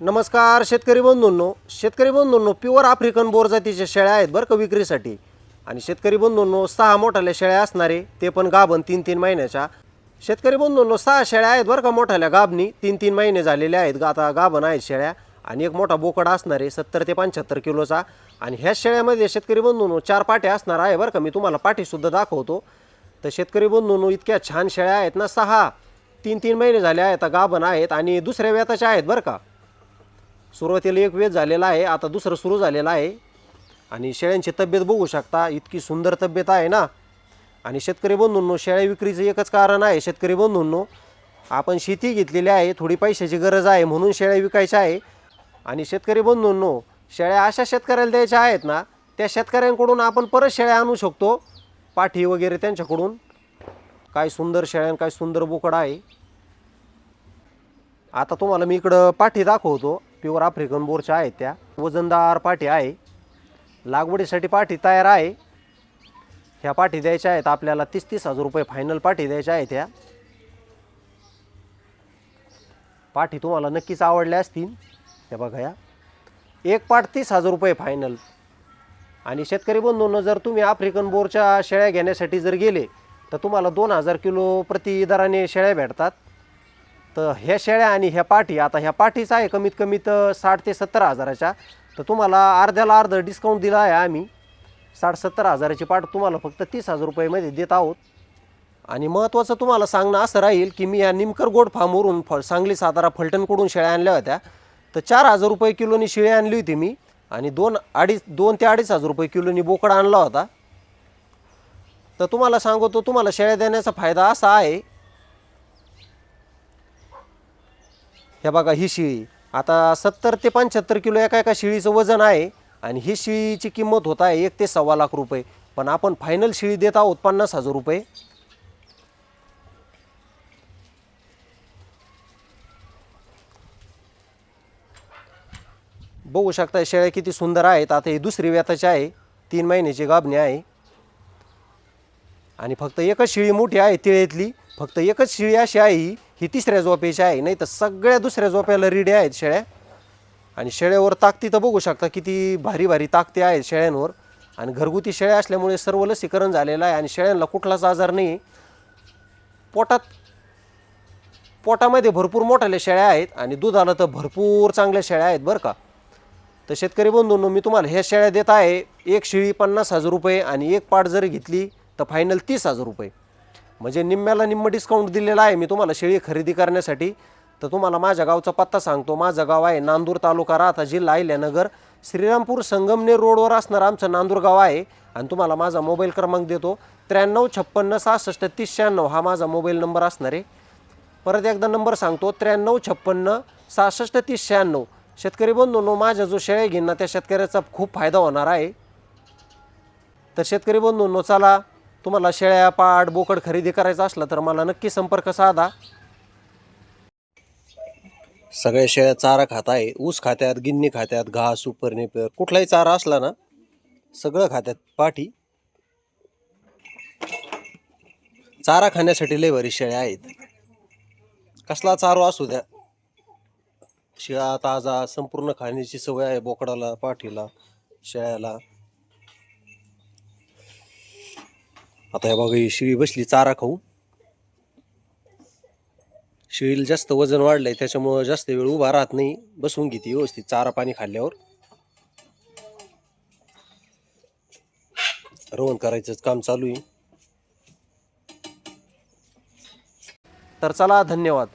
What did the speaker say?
नमस्कार शेतकरी बंधूंनो. शेतकरी बंधूंनो प्युअर आफ्रिकन बोर जातीच्या शेळ्या आहेत बरं का विक्रीसाठी. आणि शेतकरी बंधूंनो सहा मोठ्याल्या शेळ्या असणारे ते पण गाभण तीन तीन महिन्याच्या. शेतकरी बंधूंनो सहा शेळ्या आहेत बरं का मोठाल्या गाभणी तीन तीन महिने झालेल्या आहेत. आता गाभण आहेत शेळ्या. आणि एक मोठा बोकड असणार आहे सत्तर ते पंच्याहत्तर किलोचा. आणि ह्या शेळ्यामध्ये शेतकरी बंधूंनो चार पाट्या असणार आहे बरं का. मी तुम्हाला पाठीसुद्धा दाखवतो. तर शेतकरी बंधूंनो इतक्या छान शेळ्या आहेत ना सहा तीन तीन महिने झाले आहेत गाभण आहेत. आणि दुसऱ्या व्यताच्या आहेत बरं का. सुरुवातीला एक वेध झालेला आहे आता दुसरं सुरू झालेलं आहे. आणि शेळ्यांची तब्येत बघू शकता इतकी सुंदर तब्येत आहे ना. आणि शेतकरी बंधूंनो शेळ्या विक्रीचं एकच कारण आहे शेतकरी बंधूंनो. आपण शेती घेतलेली आहे थोडी पैशाची गरज आहे म्हणून शेळ्या विकायच्या आहे. आणि शेतकरी बंधूंनो शेळ्या अशा शेतकऱ्याला द्यायच्या आहेत ना त्या शेतकऱ्यांकडून आपण परत शेळ्या आणू शकतो पाठी वगैरे त्यांच्याकडून. काय सुंदर शेळ्या काय सुंदर बोकड आहे. आता तुम्हाला मी इकडं पाठी दाखवतो. प्युअर आफ्रिकन बोरच्या आहेत त्या. वजनदार पाठी आहे. लागवडीसाठी पाठी तयार आहे. ह्या पाठी द्यायच्या आहेत. आपल्याला तीस तीस हजार रुपये फायनल पाठी द्यायच्या आहेत ह्या. पाठी तुम्हाला नक्कीच आवडल्या असतील. त्या बघा या एक पाठ तीस हजार रुपये फायनल आणि शेतकरी बंधूंना जर तुम्ही आफ्रिकन बोरच्या शेळ्या घेण्यासाठी जर गेले तर तुम्हाला दोन हजार किलो प्रति दराने शेळ्या भेटतात. तर ह्या शेळ्या आणि ह्या पाठी आता ह्या पाठीचा आहे कमीत कमी तर साठ ते सत्तर हजाराच्या. तर तुम्हाला अर्ध्याला अर्ध डिस्काउंट दिला आहे आम्ही. साठ सत्तर हजाराची पाठ तुम्हाला फक्त तीस हजार रुपयेमध्ये देत आहोत. आणि महत्त्वाचं तुम्हाला सांगणं असं राहील की मी या निमकर गोड फार्मवरून फ सांगली सातारा फलटणकडून शेळ्या आणल्या होत्या. तर चार हजार रुपये किलोनी शेळी आणली होती मी आणि दोन अडीच दोन ते अडीच हजार रुपये किलोनी बोकड आणला होता. तर तुम्हाला सांगतो तुम्हाला शेळ्या देण्याचा फायदा असा आहे हे बघा ही शिळी. आता सत्तर ते पंच्याहत्तर किलो एका एका शिळीचं वजन आहे आणि ही शिळीची किंमत होत आहे एक ते सव्वा लाख रुपये. पण आपण फायनल शिळी देत आहोत पन्नास हजार रुपये. बघू शकता शेळ्या किती सुंदर आहेत. आता ही दुसरी व्यताची आहे. तीन महिन्याची गाभणी आहे. आणि फक्त एकच शिळी मोठी आहे तिळेतली फक्त एकच शिळी अशी आहे ही ही तिसऱ्या झोपेची आहे. नाही तर सगळ्या दुसऱ्या झोप्याला रिडे आहेत शेळ्या. आणि शेळ्यावर ताकती तर बघू शकता किती भारी भारी ताकती आहेत शेळ्यांवर. आणि घरगुती शेळ्या असल्यामुळे सर्व लसीकरण झालेलं आहे आणि शेळ्यांना कुठलाच आजार नाही. पोटात पोटामध्ये भरपूर मोठाल्या शेळ्या आहेत आणि दुधाला तर भरपूर चांगल्या शेळ्या आहेत बरं का. तर शेतकरी बंधूंनो मी तुम्हाला ह्या शेळ्या देत आहे. एक शेळी पन्नास हजार रुपये आणि एक पाट जर घेतली तर फायनल तीस हजार रुपये. म्हणजे निम्म्याला निम्म डिस्काउंट दिलेला आहे. मी तुम्हाला शेळी खरेदी करण्यासाठी. तर तुम्हाला माझ्या गावचा पत्ता सांगतो. माझं गाव आहे नांदूर तालुका राहता जिल्हा अहिल्यानगर. श्रीरामपूर संगमनेर रोडवर असणारं आमचं नांदूर गाव आहे. आणि तुम्हाला माझा मोबाईल क्रमांक देतो. त्र्याण्णव छप्पन्न सहासष्ट तीस शहाण्णव हा माझा मोबाईल नंबर असणार आहे. परत एकदा नंबर सांगतो. त्र्याण्णव छप्पन्न सहासष्ट तीस शहाण्णव. शेतकरी बंधूंनो माझ्या जो शेळ्या घेईन ना त्या शेतकऱ्याचा खूप फायदा होणार आहे. तर शेतकरी बंधूंनो चला तुम्हाला शेळ्या पाट बोकड खरेदी करायचा असला तर मला नक्की संपर्क साधा. सगळ्या शेळ्या चारा खात आहे ऊस खात्यात गिन्नी खात्यात घास उपर निपर कुठलाही चारा असला ना सगळं खात्यात पाठी. चारा खाण्यासाठी लय बरी शेळ्या आहेत. कसला चारो असू द्या. शिळा ताजा संपूर्ण खाण्याची सवय आहे बोकडाला पाठीला शेळ्याला. आता हे बघा ही शिळी बसली चारा खाऊ. शिळीला जास्त वजन वाढलंय त्याच्यामुळं जास्त वेळ उभा राहत नाही. बसून घेते व्यवस्थित चारा पाणी खाल्ल्यावर. रोहन करायचंच काम चालू आहे. तर चला धन्यवाद.